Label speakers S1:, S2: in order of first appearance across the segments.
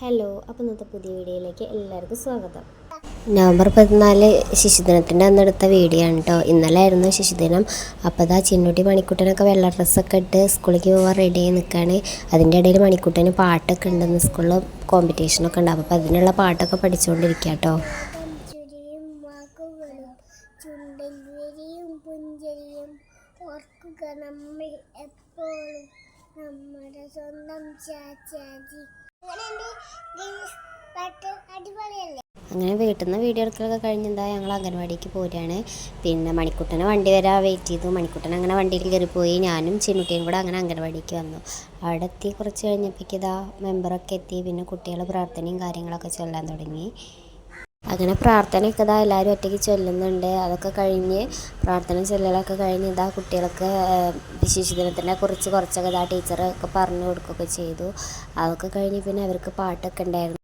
S1: Hello അപ്പോൾ ഇന്നത്തെ പുതിയ വീഡിയോയിലേക്ക് എല്ലാവർക്കും സ്വാഗതം. നവംബർ പതിനാല് ശിശുദിനത്തിന്റെ അന്ന് എടുത്ത വീഡിയോ ആണ് കേട്ടോ ഇന്നലെ ആയിരുന്നു ശിശുദിനം. അപ്പോൾ ഇതാ ചിന്നുട്ടി മണിക്കുട്ടനൊക്കെ വെള്ള ഡ്രസ്സൊക്കെ ഇട്ട് സ്കൂളിലേക്ക് പോകാൻ റെഡി ആയി നിൽക്കുകയാണ് അതിന്റെ ഇടയിൽ മണിക്കുട്ടന് പാട്ടൊക്കെ ഉണ്ടെന്ന് സ്കൂളിൽ കോമ്പറ്റീഷനൊക്കെ ഉണ്ടാവും അപ്പോൾ അതിനുള്ള പാട്ടൊക്കെ പഠിച്ചുകൊണ്ടിരിക്കുക കേട്ടോ
S2: നമ്മുടെ സ്വന്തം ചാച്ചാജി.
S1: അങ്ങനെ വീട്ടിൽ നിന്ന് വീഡിയോ എടുക്കലൊക്കെ കഴിഞ്ഞെന്താ ഞങ്ങൾ അംഗൻവാടിക്ക് പോരുകയാണ്. പിന്നെ മണിക്കുട്ടനെ വണ്ടി വരാൻ വെയിറ്റ് ചെയ്തു. മണിക്കുട്ടൻ അങ്ങനെ വണ്ടിയിൽ കയറി പോയി ഞാനും ചിന്നുട്ടിയും കൂടെ അങ്ങനെ അംഗൻവാടിക്ക് വന്നു. അവിടെ എത്തി കുറച്ച് കഴിഞ്ഞപ്പോഴേക്കിതാ മെമ്പറൊക്കെ എത്തി. പിന്നെ കുട്ടികൾ പ്രാർത്ഥനയും കാര്യങ്ങളൊക്കെ ചൊല്ലാൻ തുടങ്ങി. അങ്ങനെ പ്രാർത്ഥനയൊക്കെ ഇതാ എല്ലാവരും ഒറ്റയ്ക്ക് ചൊല്ലുന്നുണ്ട്. അതൊക്കെ കഴിഞ്ഞ് പ്രാർത്ഥന ചൊല്ലലൊക്കെ കഴിഞ്ഞ് ഇതാ കുട്ടികൾക്ക് ശിശുദിനത്തിനെ കുറിച്ച് കുറച്ചൊക്കെ ഇതാ ടീച്ചറൊക്കെ പറഞ്ഞു കൊടുക്കുകയൊക്കെ ചെയ്തു. അതൊക്കെ കഴിഞ്ഞ് പിന്നെ അവർക്ക് പാട്ടൊക്കെ ഉണ്ടായിരുന്നു.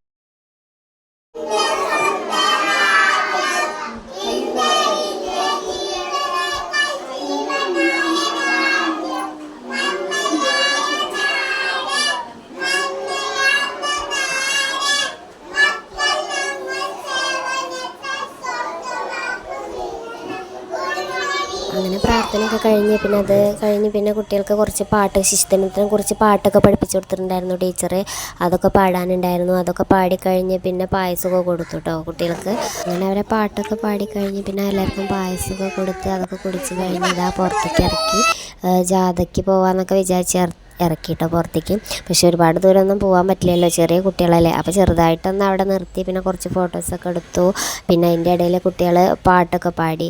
S1: അങ്ങനെ പ്രാർത്ഥനയൊക്കെ കഴിഞ്ഞ് പിന്നെ അത് കഴിഞ്ഞ് പിന്നെ കുട്ടികൾക്ക് കുറച്ച് പാട്ട് ശിശുദിനത്തിനെ കുറച്ച് പാട്ടൊക്കെ പഠിപ്പിച്ചു കൊടുത്തിട്ടുണ്ടായിരുന്നു ടീച്ചർ അതൊക്കെ പാടാനുണ്ടായിരുന്നു. അതൊക്കെ പാടിക്കഴിഞ്ഞ് പിന്നെ പായസമൊക്കെ കൊടുത്തു കേട്ടോ കുട്ടികൾക്ക്. അങ്ങനെ അവരെ പാട്ടൊക്കെ പാടിക്കഴിഞ്ഞ് പിന്നെ എല്ലാവർക്കും പായസമൊക്കെ കൊടുത്ത് അതൊക്കെ കുടിച്ച് കഴിഞ്ഞ് ഇതാ പുറത്തേക്ക് ഇറക്കി ജാഥയ്ക്ക് പോകാമെന്നൊക്കെ വിചാരിച്ച് ഇറക്കിയിട്ടോ പുറത്തേക്ക്. പക്ഷേ ഒരുപാട് ദൂരമൊന്നും പോകാൻ പറ്റില്ലല്ലോ ചെറിയ കുട്ടികളല്ലേ. അപ്പോൾ ചെറുതായിട്ടൊന്ന് അവിടെ നിർത്തി. പിന്നെ കുറച്ച് ഫോട്ടോസൊക്കെ എടുത്തു. പിന്നെ അതിന്റെ ഇടയിൽ കുട്ടികൾ പാട്ടൊക്കെ പാടി.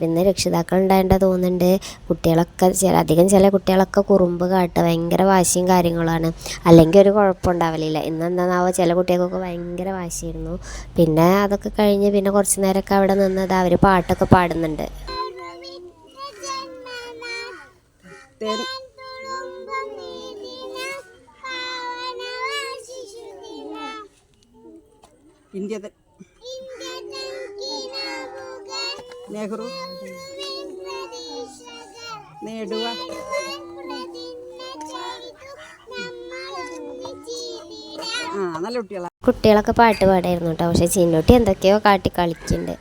S1: പിന്നെ രക്ഷിതാക്കൾ ഉണ്ടായിട്ട് തോന്നുന്നുണ്ട്. കുട്ടികളൊക്കെ ചില അധികം ചില കുട്ടികളൊക്കെ കുറുമ്പ് കാട്ടുക ഭയങ്കര വാശിയും കാര്യങ്ങളാണ് അല്ലെങ്കിൽ ഒരു കുഴപ്പമുണ്ടാവലില്ല ഇന്ന് എന്താണെന്നാവോ ചില കുട്ടികൾക്കൊക്കെ ഭയങ്കര വാശിയായിരുന്നു. പിന്നെ അതൊക്കെ കഴിഞ്ഞ് പിന്നെ കുറച്ച് നേരമൊക്കെ അവിടെ നിന്നത് അവർ പാട്ടൊക്കെ പാടുന്നുണ്ട്.
S3: ഇന്ത്യ നെഹ്റു. നേടുക. ആ നല്ല കുട്ടികളാ.
S1: കുട്ടികളൊക്കെ പാട്ട് പാടായിരുന്നു കേട്ടോ. പക്ഷേ ചിന്നൂട്ടി എന്തൊക്കെയോ കാട്ടി കളിക്കുന്നുണ്ട്.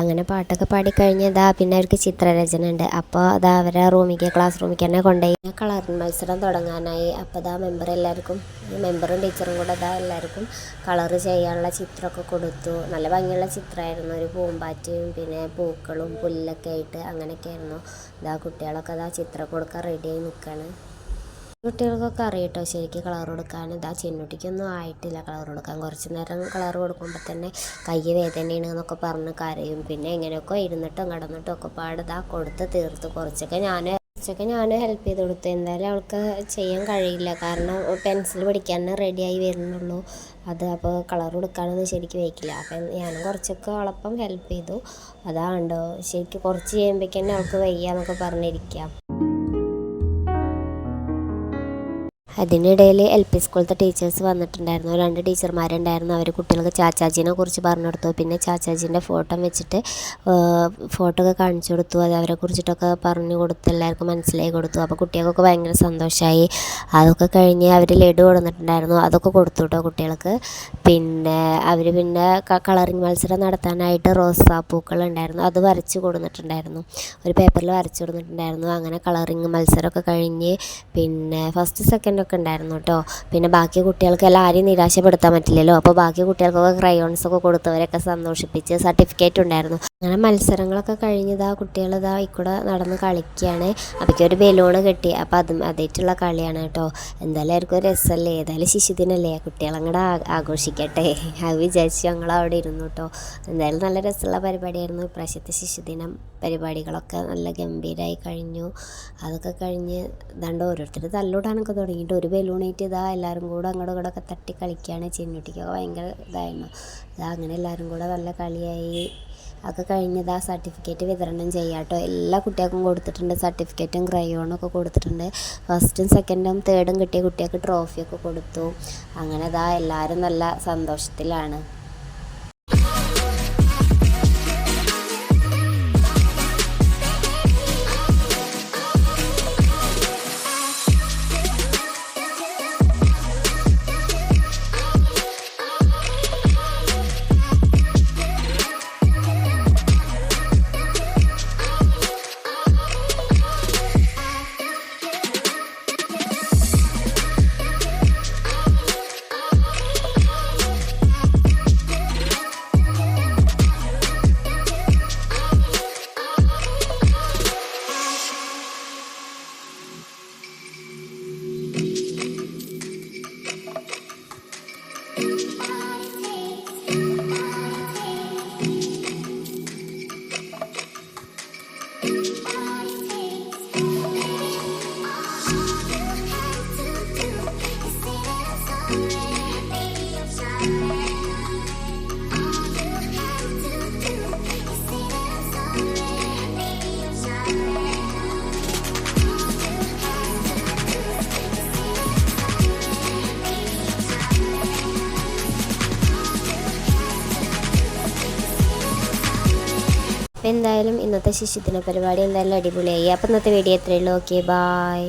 S1: അങ്ങനെ പാട്ടൊക്കെ പാടിക്കഴിഞ്ഞ് ഇതാ പിന്നെ അവർക്ക് ചിത്രരചന ഉണ്ട്. അപ്പോൾ അതാ അവരെ റൂമിലേക്ക് ക്ലാസ് റൂമിലേക്ക് തന്നെ കൊണ്ടുപോയി. കളർ മത്സരം തുടങ്ങാനായി. അപ്പോൾ ഇതാ മെമ്പർ എല്ലാവർക്കും മെമ്പറും ടീച്ചറും കൂടെ ഇതാ എല്ലാവർക്കും കളർ ചെയ്യാനുള്ള ചിത്രമൊക്കെ കൊടുത്തു. നല്ല ഭംഗിയുള്ള ചിത്രമായിരുന്നു. ഒരു പൂമ്പാറ്റയും പിന്നെ പൂക്കളും പുല്ലൊക്കെ ആയിട്ട് അങ്ങനെയൊക്കെ ആയിരുന്നു ഇതാ കുട്ടികളൊക്കെ ഇതാ ചിത്രം കൊടുക്കാൻ റെഡിയായി നിൽക്കുകയാണ്. കുട്ടികൾക്കൊക്കെ അറിയട്ടോ ശരിക്കും കളർ കൊടുക്കാൻ. ഇതാ ചെന്നുട്ടിക്കൊന്നും ആയിട്ടില്ല കളർ കൊടുക്കാൻ. കുറച്ച് നേരം കളർ കൊടുക്കുമ്പോൾ തന്നെ കൈ വേദനയാണ് എന്നൊക്കെ പറഞ്ഞ് കരയും. പിന്നെ എങ്ങനെയൊക്കെ ഇരുന്നിട്ടും കിടന്നിട്ടും ഒക്കെ പാടതാ കൊടുത്ത് തീർത്ത്. കുറച്ചൊക്കെ ഞാൻ കുറച്ചൊക്കെ ഞാൻ ഹെൽപ്പ് ചെയ്ത് കൊടുത്തു. എന്തായാലും അവൾക്ക് ചെയ്യാൻ കഴിയില്ല. കാരണം പെൻസിൽ പഠിക്കാൻ റെഡിയായി വരുന്നുള്ളൂ. അത് അപ്പോൾ കളർ കൊടുക്കാനൊന്നും ശരിക്കും വയ്ക്കില്ല. അപ്പം ഞാനും കുറച്ചൊക്കെ അവളപ്പം ഹെൽപ്പ് ചെയ്തു. അതാണ്ടോ ശരിക്കും കുറച്ച് ചെയ്യുമ്പോഴേക്കും അവൾക്ക് വയ്യ എന്നൊക്കെ പറഞ്ഞിരിക്കാം. അതിനിടയിൽ എൽ പി സ്കൂളത്തെ ടീച്ചേഴ്സ് വന്നിട്ടുണ്ടായിരുന്നു. രണ്ട് ടീച്ചർമാരുണ്ടായിരുന്നു. അവർ കുട്ടികൾക്ക് ചാച്ചാജീനെ കുറിച്ച് പറഞ്ഞു കൊടുത്തു. പിന്നെ ചാച്ചാജീന്റെ ഫോട്ടോ വെച്ചിട്ട് ഫോട്ടോ ഒക്കെ കാണിച്ചു കൊടുത്തു. അത് അവരെ കുറിച്ചിട്ടൊക്കെ പറഞ്ഞു കൊടുത്തു എല്ലാവർക്കും മനസ്സിലായി കൊടുത്തു. അപ്പോൾ കുട്ടികൾക്കൊക്കെ ഭയങ്കര സന്തോഷമായി അതൊക്കെ കഴിഞ്ഞ് അവർ ലഡു കൊടുത്തിട്ടുണ്ടായിരുന്നു അതൊക്കെ കൊടുത്തു കേട്ടോ കുട്ടികൾക്ക്. പിന്നെ അവർ പിന്നെ കളറിങ് മത്സരം നടത്താനായിട്ട് റോസാപ്പൂക്കൾ ഉണ്ടായിരുന്നു. അത് വരച്ച് കൊടുത്തിട്ടുണ്ടായിരുന്നു ഒരു പേപ്പറിൽ വരച്ച് കൊടുത്തിട്ടുണ്ടായിരുന്നു അങ്ങനെ കളറിങ് മത്സരമൊക്കെ കഴിഞ്ഞ് പിന്നെ ഫസ്റ്റ് സെക്കൻഡ് ഒക്കെ ഉണ്ടായിരുന്നു കേട്ടോ പിന്നെ ബാക്കി കുട്ടികൾക്കെല്ലാം ആരെയും നിരാശപ്പെടുത്താൻ പറ്റില്ലല്ലോ. അപ്പോൾ ബാക്കി കുട്ടികൾക്കൊക്കെ ക്രയോൺസ് ഒക്കെ കൊടുത്തവരൊക്കെ സന്തോഷിപ്പിച്ച് സർട്ടിഫിക്കറ്റ് ഉണ്ടായിരുന്നു. അങ്ങനെ മത്സരങ്ങളൊക്കെ കഴിഞ്ഞതാ കുട്ടികളിതാ ഇക്കൂടെ നടന്ന് കളിക്കുകയാണ് അപ്പോഴേക്കും ഒരു ബലൂണ് കിട്ടി. അപ്പോൾ അതും അതായിട്ടുള്ള കളിയാണ് കേട്ടോ എന്തായാലും ഒരു രസമല്ലേ ഏതായാലും ശിശുദിനല്ലേ? കുട്ടികളങ്ങടെ ആഘോഷിക്കട്ടെ. അത് വിചാരിച്ച് ഞങ്ങൾ അവിടെ ഇരുന്നു കേട്ടോ എന്തായാലും നല്ല രസമുള്ള പരിപാടിയായിരുന്നു. ഇപ്രാവശ്യത്തെ ശിശുദിനം പരിപാടികളൊക്കെ നല്ല ഗംഭീരമായി കഴിഞ്ഞു. അതൊക്കെ കഴിഞ്ഞ് ദണ്ട് ഓരോരുത്തർ തല്ലൂടാനൊക്കെ തുടങ്ങിയിട്ട് ഒരു ബലൂണായിട്ട് ഇതാ എല്ലാവരും കൂടെ അങ്ങോട്ടും ഇങ്ങോട്ടൊക്കെ തട്ടി കളിക്കുകയാണ് ചെന്നുട്ടിക്കൊക്കെ ഭയങ്കര ഇതായിരുന്നു. ഇതാ അങ്ങനെ എല്ലാവരും കൂടെ നല്ല കളിയായി. അതൊക്കെ കഴിഞ്ഞതാ സർട്ടിഫിക്കറ്റ് വിതരണം ചെയ്യാം കേട്ടോ. എല്ലാ കുട്ടികൾക്കും കൊടുത്തിട്ടുണ്ട്. സർട്ടിഫിക്കറ്റും ക്രയോണും ഒക്കെ കൊടുത്തിട്ടുണ്ട്. ഫസ്റ്റും സെക്കൻഡും തേർഡും കിട്ടിയ കുട്ടികൾക്ക് ട്രോഫിയൊക്കെ കൊടുത്തു. അങ്ങനെ ഇതാ എല്ലാവരും നല്ല സന്തോഷത്തിലാണ്. അപ്പോൾ എന്തായാലും ഇന്നത്തെ ശിശുദിന പരിപാടി എന്തായാലും അടിപൊളിയായി. അപ്പോൾ ഇന്നത്തെ വീഡിയോ എത്രയുള്ളൂ ഓക്കെ ബായ്